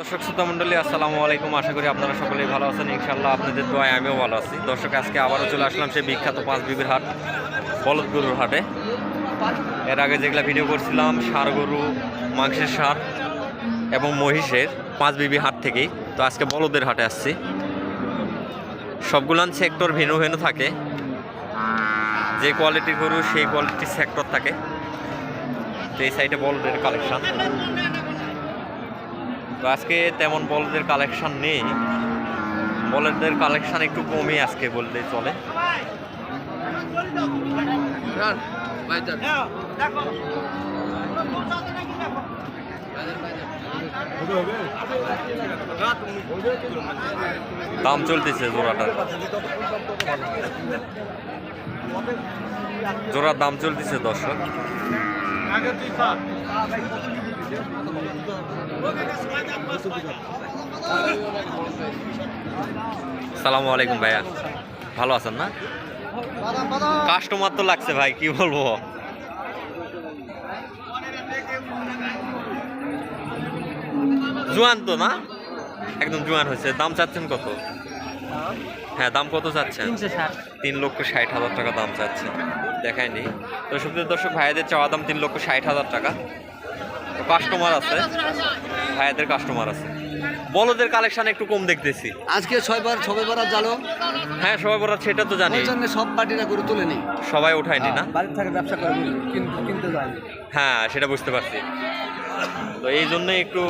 দর্শক শ্রোতা আসসালামু আলাইকুম। আশা করি আপনারা সকলেই ভালো আছেন। ইনশাল্লাহ আপনাদের দোয়ায় আমিও ভালো আছি। দর্শক, আজকে আবারও চলে আসলাম সেই বিখ্যাত পাঁচ বিবির হাট, বলদ গরুর হাটে। এর আগে যেগুলা ভিডিও করছিলাম, ষাঁড় গরু, মাংসের সার এবং মহিষের পাঁচ বিবি হাট থেকেই। তো আজকে বলদের হাটে আসছি। সবগুলান সেক্টর ভিন্ন ভিন্ন থাকে। যে কোয়ালিটির গরু, সেই কোয়ালিটির সেক্টর থাকে। তো এই সাইডে বলদের কালেকশন তো আজকে তেমন বলদের কালেকশন নেই। বলদের কালেকশন একটু কমই আজকে বললে চলে। দাম চলতেছে জোড়াটার জোড়ার দাম চলতেছে দর্শক। সালামু আলাইকুম ভাইয়া। ভালো আছেন না? কাস্টমার তো লাগছে ভাই কি বলব? জোয়ান তো না? একদম জোয়ান হয়েছে। দাম চাচ্ছেন কত? হ্যাঁ দাম কত চাচ্ছেন? তিন লক্ষ ষাট হাজার টাকা দাম চাচ্ছে দেখায়নি তো সুপ্রিয় দর্শক ভাইয়াদের চাওয়া দাম তিন লক্ষ ষাট হাজার টাকা। কাস্টমার আছে। ভাইয়াদের কাস্টমার আছে। বলদের কালেকশন একটু কম দেখতেছি। আজকে ছয়বার ছবে বরাত জালো হ্যাঁ সবাই বরাত সেটা তো জানি। ওই জন্য সব পার্টিরা গরু তুলে নেই। সবাই উঠায়নি না? বাড়ির থেকে ব্যবসা করে কিনতে কিনতে যায়। হ্যাঁ সেটা বুঝতে পারছি। তো এই জন্যই একটু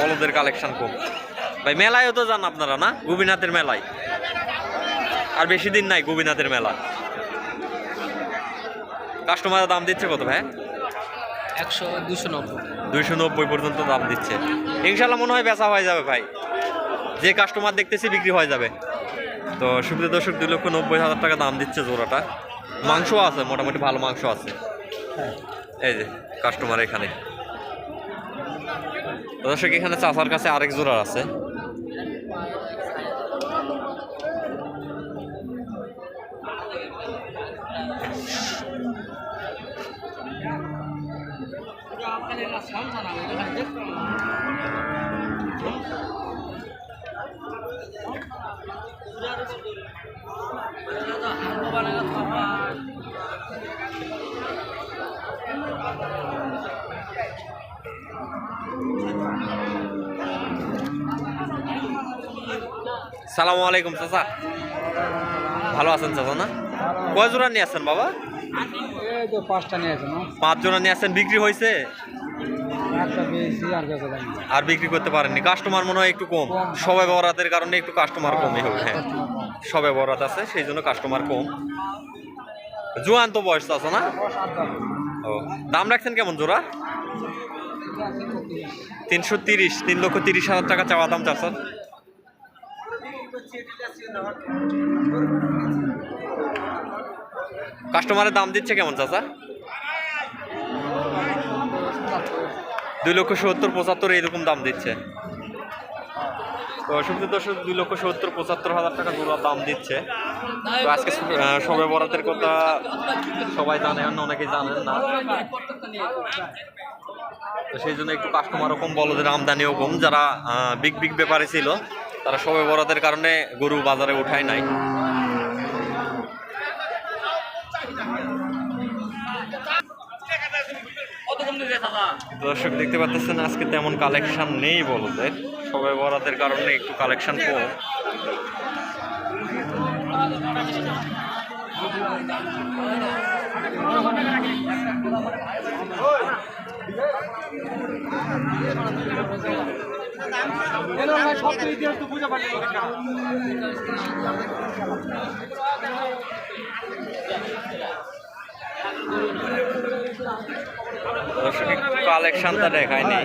বলদের কালেকশন কম। ভাই মেলায়ও তো যান আপনারা না? গোপীনাথের মেলায়। আর বেশি দিন নাই গোপীনাথের মেলা। কাস্টমার দাম দিচ্ছে কত ভাই? একশো দুশো নব্বই। দুইশো নব্বই পর্যন্ত দাম দিচ্ছে। ইনশাল্লাহ মনে হয় বেচা হয়ে যাবে ভাই। যে কাস্টমার দেখতেছি বিক্রি হয়ে যাবে। তো সুবিধা দর্শক দুই লক্ষ নব্বই হাজার টাকা দাম দিচ্ছে জোড়াটা। মাংস আছে মোটামুটি ভালো মাংস আছে। এই যে কাস্টমার এখানে। দর্শক এখানে চাচার কাছে আরেক জোড়া আছে। সালামু আলাইকুম চাচা। ভালো আছেন চাচা না? কয় জোড়া নিয়ে আসছেন বাবা? পাঁচটা নিয়ে আছে না? পাঁচ জোড়া নিয়ে আসছেন বিক্রি হয়েছে আর বিক্রি করতে পারেননি। কাস্টমার মনে হয় একটু কম। সবাই বরাতের কারণে একটু কাস্টমার কমই হবে হ্যাঁ। সবে বরাত আছে সেই জন্য কাস্টমার কম। জোয়ান তো বয়স আছে না? ও দাম রাখছেন কেমন জোড়া? তিনশো তিরিশ তিন লক্ষ তিরিশ হাজার টাকা চাওয়া দাম চাচ্ছেন। কাস্টমারের দাম দিচ্ছে কেমন চাচা? দুই লক্ষ সত্তর, পঁচাত্তর এইরকম দাম দিচ্ছে। তো সুবিধা দর্শক, দুই লক্ষ সত্তর, পঁচাত্তর হাজার টাকা গুলো দাম দিচ্ছে। তো আজকে সবে বরাতের কথা সবাই জানেন অনেকেই জানেন না। তো সেই জন্য একটু কাস্টমারও কম বলদের আমদানিও কম। যারা বিগ বিগ ব্যাপারে ছিল, তারা সবে বরাতের কারণে গরু বাজারে উঠায় নাই। দর্শক দেখতে পাচ্ছেন আজকে তেমন কালেকশন নেই বলদের সবাই বরাতের কারণে একটু কালেকশন কম। কালেকশনটা দেখায়নি।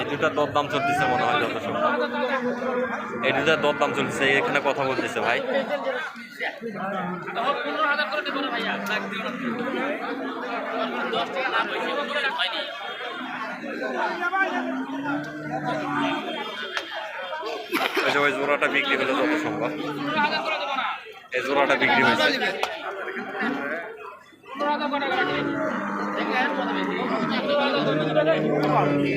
এই দুটা দরদাম চলতেছে মনে হয় যত সব এই দুটা দরদাম চলতেছে, এখানে কথা বলতেছে ভাই। ওই জোড়াটা বিক্রি হলো যত সম্ভব। এই জোড়াটা বিক্রি হয়েছে।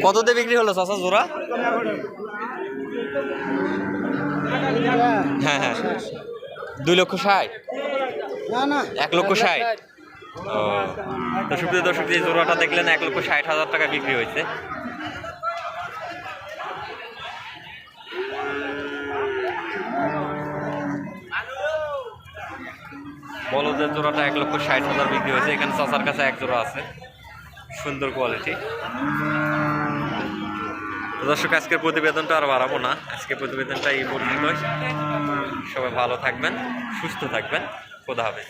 কত দিয়ে বিক্রি হলো চাষা জোড়া? হ্যাঁ হ্যাঁ। দুই লক্ষ ষাট? এক লক্ষ ষাট? ও। সুপ্রিয় দর্শক, যে জোড়াটা দেখলেন, এক লক্ষ ষাট হাজার টাকা বিক্রি হয়েছে। বলদের জোড়াটা এক লক্ষ ষাট হাজার বিক্রি হয়েছে। এখানে চাচার কাছে এক জোড়া আছে। সুন্দর কোয়ালিটি দর্শক, আজকের প্রতিবেদনটা আর বাড়াবো না। আজকের প্রতিবেদনটা এই পর্যন্তই। সবাই ভালো থাকবেন, সুস্থ থাকবেন। খোদা হবে